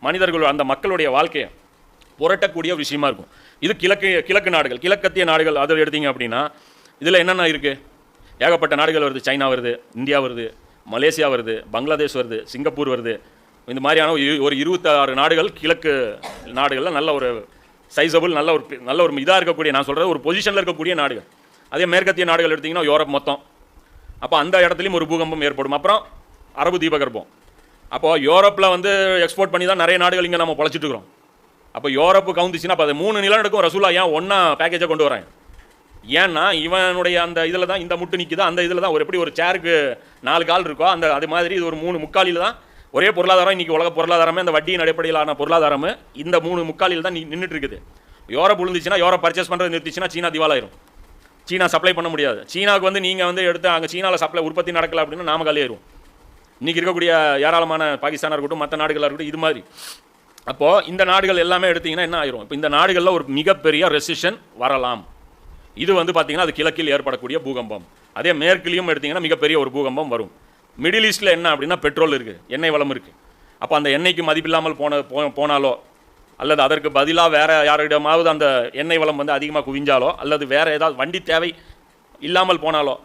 மனிதர்கள் அந்த மக்களுடைய வாழ்க்கையை புரட்டக்கூடிய ஒரு விஷயமா இருக்கும். இது கிழக்கு கிழக்கு நாடுகள் கிழக்கத்திய நாடுகள் அதை எடுத்தீங்க அப்படின்னா இதில் என்னென்ன இருக்குது ஏகப்பட்ட நாடுகள் வருது. சைனா வருது இந்தியா வருது மலேசியா வருது பங்களாதேஷ் வருது சிங்கப்பூர் வருது. இந்த மாதிரியான ஒரு இரு- ஒரு இருபத்தாறு நாடுகள் கிழக்கு நாடுகளில் நல்ல ஒரு சைஸபிள் நல்ல ஒரு நல்ல ஒரு இதாக இருக்கக்கூடிய நான் சொல்கிறது ஒரு பொசிஷனில் இருக்கக்கூடிய நாடுகள். அதே மேற்கத்திய நாடுகள் எடுத்திங்கன்னா யூரோப் மொத்தம். அப்போ அந்த இடத்துலையும் ஒரு பூகம்பம் ஏற்படும். அப்புறம் அரபு தீபகற்பம். அப்போது யூரோப்பில் வந்து எக்ஸ்போர்ட் பண்ணி தான் நிறைய நாடுகள் இங்கே நம்ம பொழைச்சிட்டு இருக்கிறோம். அப்போ யூரோப்பு கவுந்துச்சுன்னா அப்போ அது மூணு நிலநடுக்கும் ரசூலா ஏன் ஒன்றா பேக்கேஜை கொண்டு வரேன் ஏன்னா இவனுடைய அந்த இதில் தான் இந்த முட்டு நிற்குது அந்த இதில் தான் ஒரு எப்படி ஒரு சேருக்கு நாலு கால் இருக்கோ அந்த அது மாதிரி இது ஒரு மூணு முக்காலியில் தான் ஒரே பொருளாதாரம் இன்றைக்கி உலக பொருளாதாரமே அந்த வட்டியின் அடிப்படையிலான பொருளாதாரம் இந்த மூணு முக்காலில் தான் நின்றுட்டு இருக்குது. யூரோப் விழுந்துச்சுன்னா யூரோப் பர்ச்சேஸ் பண்ணுறது நிறுத்திச்சுன்னா சீனா திவாலாயிரும். சீனா சப்ளை பண்ண முடியாது. சீனாவுக்கு வந்து நீங்கள் வந்து எடுத்து அங்கே சீனாவில் சப்ளை உற்பத்தி நடக்கலை அப்படின்னா நாம காலியாயிரும் இன்றைக்கி இருக்கக்கூடிய ஏராளமான பாகிஸ்தானாக இருக்கட்டும் மற்ற நாடுகளாக இருக்கட்டும் இது மாதிரி. அப்போது இந்த நாடுகள் எல்லாமே எடுத்திங்கன்னா என்ன ஆயிரும்? இப்போ இந்த நாடுகளில் ஒரு மிகப்பெரிய ரெசிஷன் வரலாம். இது வந்து பார்த்தீங்கன்னா அது கிழக்கில் ஏற்படக்கூடிய பூகம்பம். அதே மேற்கிலையும் எடுத்திங்கன்னா மிகப்பெரிய ஒரு பூகம்பம் வரும். மிடில் ஈஸ்ட்டில் என்ன அப்படின்னா பெட்ரோல் இருக்குது எண்ணெய் வளம் இருக்குது அப்போ அந்த எண்ணெய்க்கு மதிப்பில்லாமல் போன போ- போனாலோ அல்லது அதற்கு பதிலாக வேறு யாரிடமாவது அந்த எண்ணெய் வளம் வந்து அதிகமாக குவிஞ்சாலோ அல்லது வேறு ஏதாவது வண்டி தேவை இல்லாமல் போனாலோ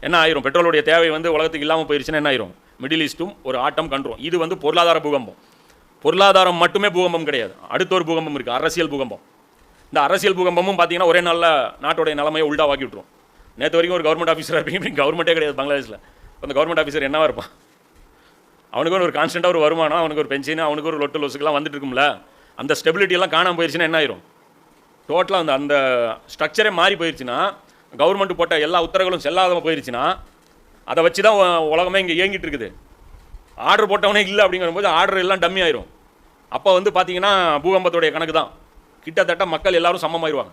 என்ன ஆயிரும்? பெட்ரோலுடைய தேவை வந்து உலகத்துக்கு இல்லாமல் போயிருச்சுன்னா என்ன ஆயிரும்? மிடில் ஈஸ்ட்டும் ஒரு ஆட்டம் கண்டுரும். இது வந்து பொருளாதார பூகம்பம். பொருளாதாரம் மட்டுமே பூகம்பம் கிடையாது. அடுத்த ஒரு பூகம்பம் இருக்குது அரசியல் பூகம்பம். இந்த அரசியல் பூகம்பமும் பார்த்தீங்கன்னா ஒரே நாளில் நாட்டுடைய நிலைமையை உள்டாவாக்கி விட்டுரும். நேற்று வரைக்கும் ஒரு கவர்மெண்ட் ஆஃபீஸராக இருப்பீங்க. கவர்மெண்ட்டே கிடையாது பங்களாதேஷில். அந்த கவர்மெண்ட் ஆஃபீஸர் என்னவாக இருப்பான்? அவனுக்கு ஒரு கான்ஸ்டண்ட்டாக ஒரு வருமானம் அவனுக்கு ஒரு பென்ஷன் அவனுக்கு ஒரு லொட்டு லொசுக்கெல்லாம் வந்துட்டு இருக்கும்ல. அந்த ஸ்டெபிலிட்டியெல்லாம் காணாமல் போயிருச்சுன்னா என்ன ஆயிரும்? டோட்டலாக அந்த அந்த ஸ்ட்ரக்சரே மாறி போயிடுச்சுன்னா கவர்மெண்ட் போட்ட எல்லா உத்தரவுகளும் செல்லாதமாக போயிருச்சுன்னா அதை வச்சு தான் உலகமே இங்கே இயங்கிட்டு இருக்குது. ஆர்டர் போட்டவனே இல்லை அப்படிங்கிறபோது ஆர்டர் எல்லாம் டம்மி ஆயிரும். அப்போ வந்து பார்த்தீங்கன்னா பூகம்பத்துடைய கணக்கு தான் கிட்டத்தட்ட மக்கள் எல்லாரும் சமமாயிருவாங்க.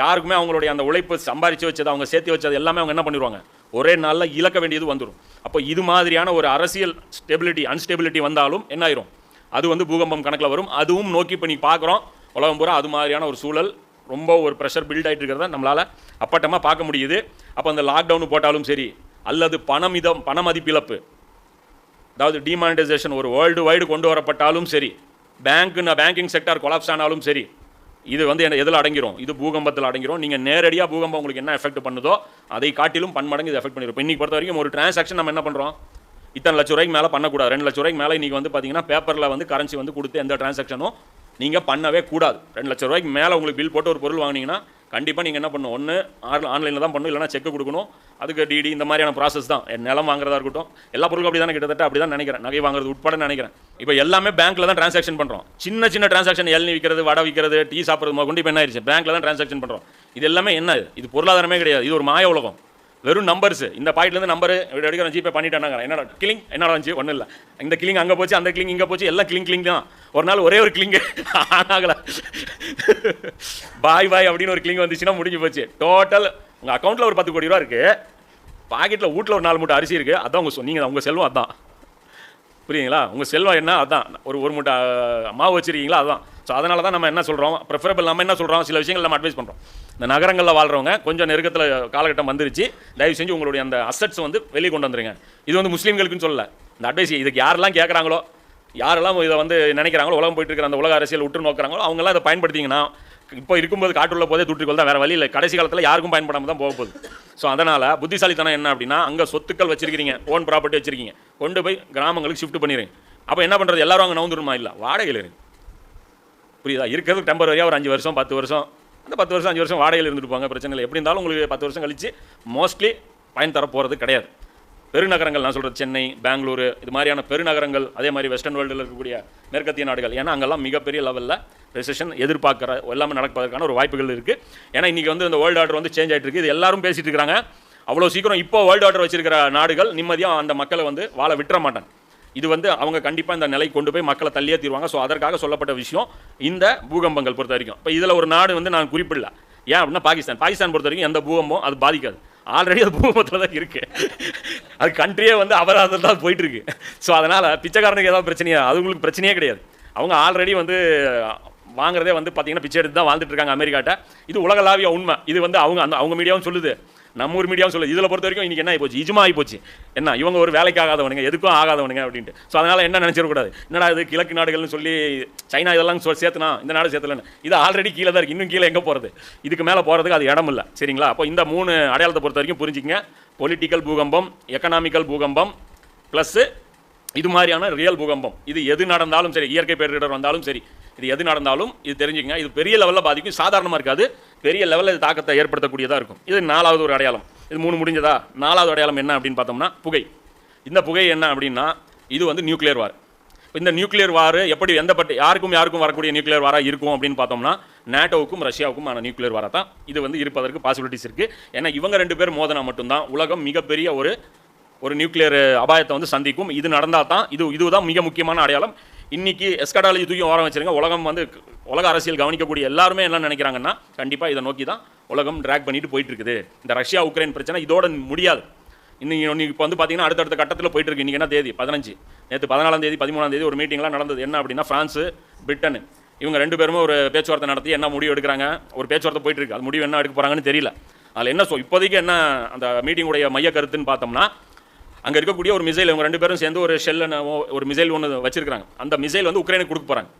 யாருக்குமே அவங்களுடைய அந்த உழைப்பு சம்பாரித்து வச்சது அவங்க சேர்த்து வச்சது எல்லாமே அவங்க என்ன பண்ணிடுவாங்க ஒரே நாளில் இழக்க வேண்டியது வந்துடும் அப்போ இது மாதிரியான ஒரு அரசியல் ஸ்டெபிலிட்டி அன்ஸ்டெபிலிட்டி வந்தாலும் என்ன ஆயிரும்? அது வந்து பூகம்பம் கணக்கில் வரும். அதுவும் நோக்கி இப்போ நீ பார்க்குறோம் உலகம் பூரா அது மாதிரியான ஒரு சூழல் ரொம்ப ஒரு ப்ரெஷர் பில்ட் ஆகிட்டு இருக்கிறத நம்மளால் அப்பட்டமாக பார்க்க முடியுது. அப்போ அந்த லாக்டவுன் போட்டாலும் சரி அல்லது பணமிதம் பண மதிப்பிழப்பு. அதாவது டிமானிட்டைசேஷன் ஒரு வேர்ல்டு வைடு கொண்டு வரப்பட்டாலும் சரி பேங்க்குன்னு பேங்கிங் செக்டார் கொலாப்ஸ் ஆனாலும் சரி இது வந்து என்ன எதில் அடங்கிரும்? இது பூகம்பத்தில் அடங்கிரும். நீங்கள் நேரடியாக பூகம்பம் உங்களுக்கு என்ன எஃபெக்ட் பண்ணுதோ அதை காட்டிலும் பன்மடங்கு இது எஃபெக்ட் பண்ணிருப்போம் இன்றைக்கி இன்னைக்கு பொறுத்த வரைக்கும் ஒரு டிரான்சாக்ஷன் நம்ம என்ன பண்ணுறோம் இத்தனை லட்ச ரூபாய்க்கு மேலே பண்ணக்கூடாது. ரெண்டு லட்ச ரூபாய்க்கு மேலே இன்றைக்கி வந்து பார்த்தீங்கன்னா பேப்பரில் வந்து கரன்சி வந்து கொடுத்து எந்த டிரான்சாக்ஷனும் நீங்கள் பண்ணவே கூடாது. ரெண்டு லட்ச ரூபாய்க்கு மேலே உங்களுக்கு பில் போட்டு ஒரு பொருள் வாங்குனீங்கன்னா கண்டிப்பாக நீங்கள் என்ன பண்ணணும்? ஒன்று ஆன்லைனில் தான் பண்ணணும். இல்லைனா செக் கொடுக்கணும். அதுக்கு டிடி இந்த மாதிரியான ப்ராசஸ் தான். என் நிலம் வாங்குறதா இருக்கட்டும். எல்லா பொருளும் அப்படி தானே கிட்டத்தட்ட? அப்படி தான் நினைக்கிறேன். நகை வாங்குறது உட்பட நினைக்கிறேன். இப்போ எல்லாமே பேங்க்கில் தான் டிரான்சாக்ஷன் பண்ணுறோம் சின்ன சின்ன டிரான்சாக்ஷன் எல்னி விற்கிறது வடை விற்கிறது டீ சாப்பிட்றது கொண்டு இப்போ என்ன ஆயிடுச்சு பேங்க்கில் தான் டிரான்சாக்ஷன் பண்ணுறோம் இது எல்லாமே என்ன? இது பொருளாதாரமே கிடையாது. இது ஒரு மாய உலகம். வெறும் நம்பர்ஸ் இந்த பாயிண்ட்லேருந்து நம்பர் எடுக்கிற ஜிபே பண்ணிட்டாங்க என்னடா கிளிங் என்னடா இருந்துச்சு? ஒன்றும் இல்லை. இந்த கிளிங் அங்கே போச்சு அந்த கிளிங் இங்கே போச்சு எல்லாம் கிளிங் கிளிங் தான். ஒரு நாள் ஒரே ஒரு கிளிங்கு ஆனாகல பாய் பாய் அப்படின்னு ஒரு கிளிங் வந்துச்சுன்னா முடிஞ்சு போச்சு. டோட்டல் உங்கள் அக்கௌண்ட்டில் ஒரு பத்து கோடி ரூபா இருக்குது பாக்கெட்டில் வீட்டில் ஒரு நாலு மூட்டை அரிசி இருக்குது அதான் உங்கள் சொன்னீங்க உங்கள் செல்வம் அதான். புரியுங்களா உங்கள் செல்வம் என்ன? அதான். ஒரு ஒரு மூட்டை மாவு வச்சிருக்கீங்களா? அதான். ஸோ அதனால தான் நம்ம என்ன சொல்கிறோம் ப்ரிஃபரபிள் நம்ம என்ன சொல்கிறோம் சில விஷயங்கள் நம்ம அட்வைஸ் பண்ணுறோம் இந்த நகரங்களில் வாழ்கிறவங்க கொஞ்சம் நெருக்கத்தில் காலகட்டம் வந்துருச்சு. தயவு செஞ்சு உங்களுடைய அந்த அசட்ஸ் வந்து வெளியே கொண்டு வந்துருங்க. இது வந்து முஸ்லீம்களுக்குன்னு சொல்லலை. இந்த அட்வைஸ் இதுக்கு யாரெல்லாம் கேட்குறாங்களோ யாரெல்லாம் இதை வந்து நினைக்கிறாங்களோ உலகம் போயிட்டு இருக்கிற அந்த உலக அரசியல் உற்று நோக்கிறாங்களோ அவங்கெல்லாம் இதை பயன்படுத்திங்கன்னா இப்போ இருக்கும்போது காட்டுள்ள போதே தூற்றிக்கொள் தான் வேறு வழி இல்லை. கடைசி காலத்தில் யாருக்கும் பயன்படாமல் தான் போக போகுது. ஸோ அதனால் புத்திசாலித்தனம் என்ன அப்படின்னா அங்கே சொத்துக்கள் வச்சிருக்கீங்க ஓன் ப்ராப்பர்ட்டி வச்சிருக்கீங்க. கொண்டு போய் கிராமங்களுக்கு ஷிஃப்ட் பண்ணிடுங்க அப்போ என்ன பண்ணுறது எல்லாரும் அங்கே நவுந்துருமா? இல்லை. வாடகையில் இருக்கு புரியுதா? இருக்கிறது டெம்பரரியாக ஒரு அஞ்சு வருஷம் பத்து வருஷம். அந்த பத்து வருஷம் அஞ்சு வருஷம் வாடகையில் இருந்துட்டு போங்க பிரச்சனை இல்லை. எப்படி இருந்தாலும் உங்களுக்கு பத்து வருஷம் கழிச்சு மோஸ்ட்லி பயன் தர போகிறது கிடையாது. பெருநகரங்கள் நான் சொல்கிறது சென்னை பெங்களூரு இது மாதிரியான பெருநகரங்கள் அதே மாதிரி வெஸ்டர்ன் வேர்ல்டில் இருக்கக்கூடிய மேற்கத்திய நாடுகள். ஏன்னா அங்கெல்லாம் மிகப்பெரிய லெவலில் ரெசிஷன் எதிர்பார்க்குற எல்லாமே நடப்பதற்கான ஒரு வாய்ப்புகள் இருக்குது ஏன்னா இன்றைக்கி வந்து இந்த வேர்ல்டு ஆர்டர் வந்து சேஞ்ச் ஆகிட்டு இருக்குது இது எல்லாரும் பேசிகிட்டு இருக்கிறாங்க. அவ்வளோ சீக்கிரம் இப்போ வேர்ல்டு ஆர்டர் வச்சிருக்கிற நாடுகள் நிம்மதியாக அந்த மக்களை வந்து வாழ விட்டுற மாட்டாங்க. இது வந்து அவங்க கண்டிப்பாக இந்த நிலை கொண்டு போய் மக்களை தள்ளியே தீருவாங்க. ஸோ அதற்காக சொல்லப்பட்ட விஷயம் இந்த பூகம்பங்கள் பொறுத்த வரைக்கும். இப்போ இதில் ஒரு நாடு வந்து நான் குறிப்பிடல. ஏன் அப்படின்னா பாகிஸ்தான். பாகிஸ்தான் பொறுத்த வரைக்கும் எந்த பூகம்பம் அது பாதிக்காது. ஆல்ரெடி அது பூகம்பத்தில் தான் இருக்குது அது கண்ட்ரியே வந்து அபராதத்தில் தான் போயிட்டுருக்கு. ஸோ அதனால் பிச்சைக்காரனுக்கு ஏதாவது பிரச்சனையா? அது உங்களுக்கு பிரச்சனையே கிடையாது. அவங்க ஆல்ரெடி வந்து வாங்குறதே வந்து பார்த்தீங்கன்னா பிச்சை எடுத்து தான் வாழ்ந்துட்டு இருக்காங்க அமெரிக்காட்ட. இது உலகளாவிய உண்மை. இது வந்து அவங்க அந்த அவங்க மீடியாவும் சொல்லுது. நம்ம ஊர் மீடியாவும் சொல்லுது இதில் பொறுத்த வரைக்கும் இன்றைக்கி என்ன ஆகிப்போச்சு இஜுமா ஆகிப்போச்சு என்ன இவங்க ஒரு வேலைக்கு ஆகாதவனுங்க எதுக்கும் ஆகாதவனுங்க அப்படின்ட்டு. ஸோ அதனால் என்ன நினச்சிடக்கூடாது என்னடா இது கிழக்கு நாடுகள்னு சொல்லி சைனா இதெல்லாம் சொல் சேர்த்துனா இந்த நாடு சேர்த்துலன்னு. இது ஆல்ரெடி கீழே தான் இருக்குது இன்னும் கீழே எங்கே போகிறது இதுக்கு மேலே போகிறதுக்கு அது இடம் இல்லை. சரிங்களா? அப்போ இந்த மூணு அடையாளத்தை பொறுத்த வரைக்கும் புரிஞ்சுக்கங்க. பொலிட்டிக்கல் பூகம்பம் எக்கனாமிக்கல் பூகம்பம் ப்ளஸ்ஸு இது மாதிரியான ரியல் பூகம்பம். இது எது நடந்தாலும் சரி இயற்கை பேரிடர் வந்தாலும் சரி இது எது நடந்தாலும் இது தெரிஞ்சுக்கங்க. இது பெரிய லெவலில் பாதிக்கும். சாதாரணமாக இருக்காது. பெரிய லெவலில் இது தாக்கத்தை ஏற்படுத்தக்கூடியதாக இருக்கும். இது நாலாவது ஒரு அடையாளம். இது மூணு முடிஞ்சதா? நாலாவது அடையாளம் என்ன அப்படின்னு பார்த்தோம்னா புகை. இந்த புகை என்ன அப்படின்னா இது வந்து நியூக்ளியர் வார் இந்த நியூக்ளியர் வார் எப்படி எந்த பட்டு யாருக்கும் யாருக்கும் வரக்கூடிய நியூக்ளியர் வாராக இருக்கும் அப்படின்னு பார்த்தோம்னா நேட்டோவுக்கும் ரஷ்யாவுக்கும் ஆன நியூக்ளியர் வாராக தான் இது வந்து இருப்பதற்கு பாசிபிலிட்டிஸ் இருக்குது ஏன்னா இவங்க ரெண்டு பேர் மோதனா மட்டும்தான். உலகம் மிகப்பெரிய ஒரு ஒரு நியூக்ளியர் அபாயத்தை வந்து சந்திக்கும். இது நடந்தால் தான் இது இதுதான் மிக முக்கியமான அடையாளம். இன்னைக்கு எஸ்கடாலஜி தூக்கி ஓரம் வச்சுருங்க. உலகம் வந்து உலக அரசியல் கவனிக்கக்கூடிய எல்லாருமே என்ன நினைக்கிறாங்கன்னா கண்டிப்பாக இதை நோக்கி தான் உலகம் ட்ராக் பண்ணிட்டு போயிட்டு இருக்குது இந்த ரஷ்யா உக்ரைன் பிரச்சனை இதோட முடியாது. இன்னைக்கு இன்னைக்கு இப்போ வந்து பார்த்தீங்கன்னா அடுத்தடுத்த கட்டத்தில் போயிட்டு இருக்கு என்ன தேதி? பதினஞ்சு. நேற்று பதினாலாம் தேதி பதிமூணாம் தேதி ஒரு மீட்டிங்லாம் நடந்தது. என்ன அப்படின்னா ஃப்ரான்ஸு பிரிட்டன். இவங்க ரெண்டு பேருமே ஒரு பேச்சுவார்த்தை நடத்தி என்ன முடிவு எடுக்கிறாங்க? ஒரு பேச்சுவார்த்தை போயிட்டு இருக்கு அது முடிவு என்ன எடுக்க போகிறாங்கன்னு தெரியல. அதில் என்ன சொ இப்போதைக்கு என்ன அந்த மீட்டிங்குடைய மைய கருத்துன்னு பார்த்தோம்னா அங்கே இருக்கக்கூடிய ஒரு மிசைல் இவங்க ரெண்டு பேரும் சேர்ந்து ஒரு ஷெல் ஒரு மிசைல் ஒன்று வச்சிருக்காங்க அந்த மிசைல் வந்து உக்ரைனுக்கு கொடுக்க போகிறாங்க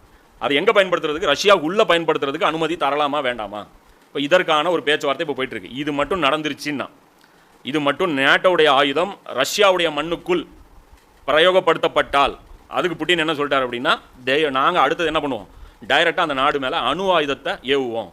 அதை எங்கே பயன்படுத்துறதுக்கு? ரஷ்யா உள்ளே பயன்படுத்துறதுக்கு அனுமதி தரலாமா வேண்டாமா? இப்போ இதற்கான ஒரு பேச்சுவார்த்தை இப்போ போயிட்டு இருக்கு. இது மட்டும் நடந்துருச்சுன்னா இது மட்டும் நேட்டோடைய ஆயுதம் ரஷ்யாவுடைய மண்ணுக்குள் பிரயோகப்படுத்தப்பட்டால் அதுக்கு புட்டின் என்ன சொல்லிட்டார் அப்படின்னா தே நாங்கள் அடுத்தது என்ன பண்ணுவோம்? டைரெக்டாக அந்த நாடு மேலே அணு ஆயுதத்தை ஏவுவோம்.